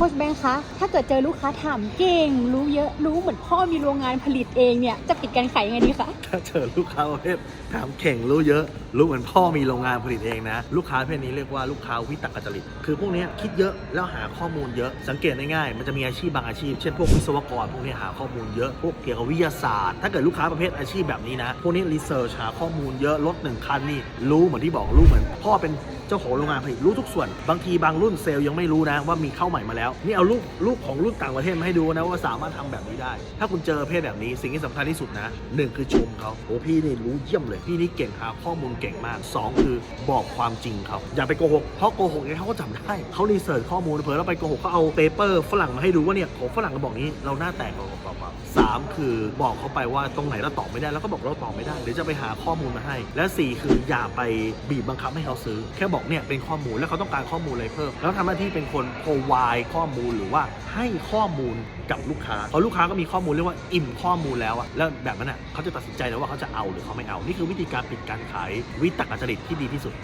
ค้ชแบงค์คะ ถ้าเกิดเจอลูกค้าถามเก่ง รู้เยอะรู้เหมือนพ่อมีโรงงานผลิตเองเนี่ย จะปิดการขายยังไงดีคะ ถ้าเจอลูกค้าประเภทถามเข่งรู้เยอะ รู้เหมือนพ่อมีโรงงานผลิตเองนะ ลูกค้าประเภทนี้เรียกว่าลูกค้าวิตกจริต คือพวกนี้คิดเยอะแล้วหาข้อมูลเยอะ สังเกตได้ง่าย มันจะมีอาชีพบางอาชีพ เช่นพวกวิศวกรพวกนี้หาข้อมูลเยอะ พวกเกี่ยวกับวิทยาศาสตร์ ถ้าเกิดลูกค้าประเภทอาชีพแบบนี้นะ พวกนี้รีเสิร์ชหาข้อมูลเยอะ รถหนึ่งคันนี่รู้เหมือนที่บอกรู้เหมือนพ่อเป็น เจ้าของโรงงานผลิตรู้ทุกส่วน บางทีบางรุ่นเซลล์ยังไม่รู้นะว่ามีเข้าใหม่มาแล้ว นี่เอารูปรูปของรุ่นต่างประเทศมาให้ดูนะว่าสามารถทำแบบนี้ได้ ถ้าคุณเจอเภทแบบนี้สิ่งที่สำคัญที่สุดนะหนึ่งคือชมเขาโอ้พี่นี่รู้เยี่ยมเลยพี่นี่เก่งหาข้อมูลเก่งมากสองคือบอกความจริงเขาอย่าไปโกหกเพราะโกหกเนี่ยเขาก็จำได้เขารีเสิร์ชข้อมูลเผื่อเราไปโกหกเขาเอาเปเปอร์ฝรั่งมาให้ดูว่าเนี่ยของฝรั่งก็บอกนี้เราหน้าแตกเราเปล่าสามคือบอกเขาไปว่าตรงไหนเราตอบไม่ได้แล้วก็บอกเราตอบไม่ได้เดี๋ยวจะไปหาข้อมูลมาให้ และสี่คืออย่าไปบีบบังคับให้เขาซื้อแค่บอกเนี่ยเป็นข้อมูลแล้วเขาต้องการข้อมูลอะไรเพิ่ม แล้วทำหน้าที่เป็นคน provide ข้อมูลหรือว่าให้ข้อมูลกับลูกค้าพอลูกค้าก็มีข้อมูลเรียกว่าอิ่มข้อมูลแล้วอะแล้วแบบนั้นอะเขาจะตัดสินใจแล้วว่าเขาจะเอาหรือเขาไม่เอา นี่คือวิธีการปิดการขายวิตกจริตที่ดีที่สุด